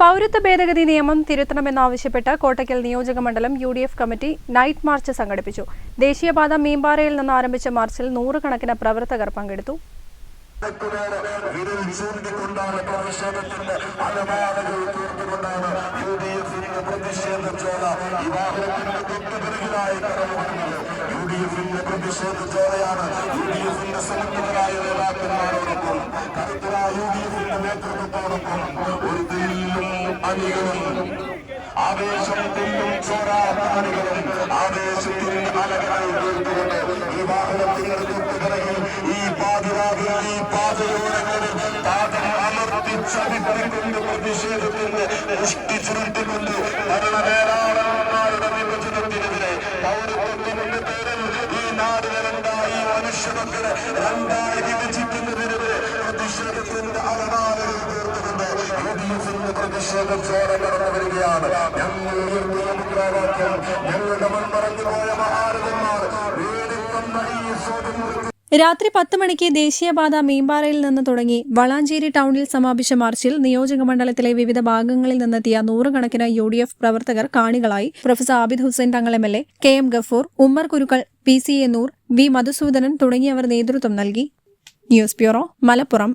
പൗരത്വ ഭേദഗതി നിയമം തിരുത്തണമെന്നാവശ്യപ്പെട്ട് കോട്ടയ്ക്കൽ നിയോജക മണ്ഡലം U D F committee night march സംഘടിപ്പിച്ചു. ദേശീയപാത മീമ്പാറയിൽ നിന്ന് ആരംഭിച്ച മാർച്ചിൽ നൂറുകണക്കിന് പ്രവർത്തകർ പങ്കെടുത്തു. വിരൽ ചൂണ്ടിക്കൊണ്ടാണ് പ്രതിഷേധത്തിന്റെ അലമാലകൾ തീർത്തുകൊണ്ടാണ് യു ഡി എഫിന്റെ പ്രതിഷേധ ചോല ഈ വാഹനത്തിന്റെ തൊട്ടുപിറകിലായി കടന്നുവരുന്നത് യു ഡി എഫിന്റെ പ്രതിഷേധ ചോലയാണ് യു ഡി എഫിന്റെ സമന്വിതരായ നേതാക്കന്മാരോടൊപ്പം കരുത്തരായ നേതൃത്വത്തോടൊപ്പം അണികളും ആവേശം കൊണ്ടും ചോരാത്ത അണികളും ആവേശത്തിന്റെ അലകളായി തീർത്തുകൊണ്ട് ഈ വാഹനത്തിന്റെ തൊട്ടുപിറകിൽ ഈ പാതിരാതിൽ ഈ പാതയോരങ്ങളിൽ പാദം അമർത്തി ചവിട്ടിക്കൊണ്ട് പ്രതിഷേധത്തിന്റെ മുഷ്ടി ചുരുട്ടിക്കൊണ്ട് ഭരണവേരാളന്മാരുടെ വിഭജനത്തിനെതിരെ പൗരത്വത്തിന്റെ പേരിൽ ഈ നാടിനെ രണ്ടായി മനുഷ്യമക്കളെ രണ്ടായി വിഭജിക്കുന്നതിനെതിരെ പ്രതിഷേധത്തിന്റെ അലനാളുകൾ തീർത്തുകൊണ്ട് യു ഡി എഫിന്റെ പ്രതിഷേധം ചോര വരികയാണ് ഞങ്ങൾ മുദ്രാവാക്യം ഞങ്ങളുടെ മൺമറഞ്ഞു പോയ മഹാരഥന്മാർ ഈ രാത്രി പത്ത് മണിക്ക് ദേശീയപാത മീമ്പാറയിൽ നിന്ന് തുടങ്ങി വളാഞ്ചേരി ടൗണിൽ സമാപിച്ച മാർച്ചിൽ നിയോജക മണ്ഡലത്തിലെ വിവിധ ഭാഗങ്ങളിൽ നിന്നെത്തിയ നൂറുകണക്കിന് യു ഡി എഫ് പ്രവർത്തകർ കാണികളായി. Professor Abid Hussain Thangal M L A K M Gafoor Ummer Kurukkal P C A Noor V Madhusoodanan തുടങ്ങിയവർ നേതൃത്വം നൽകി. News bureau Malappuram.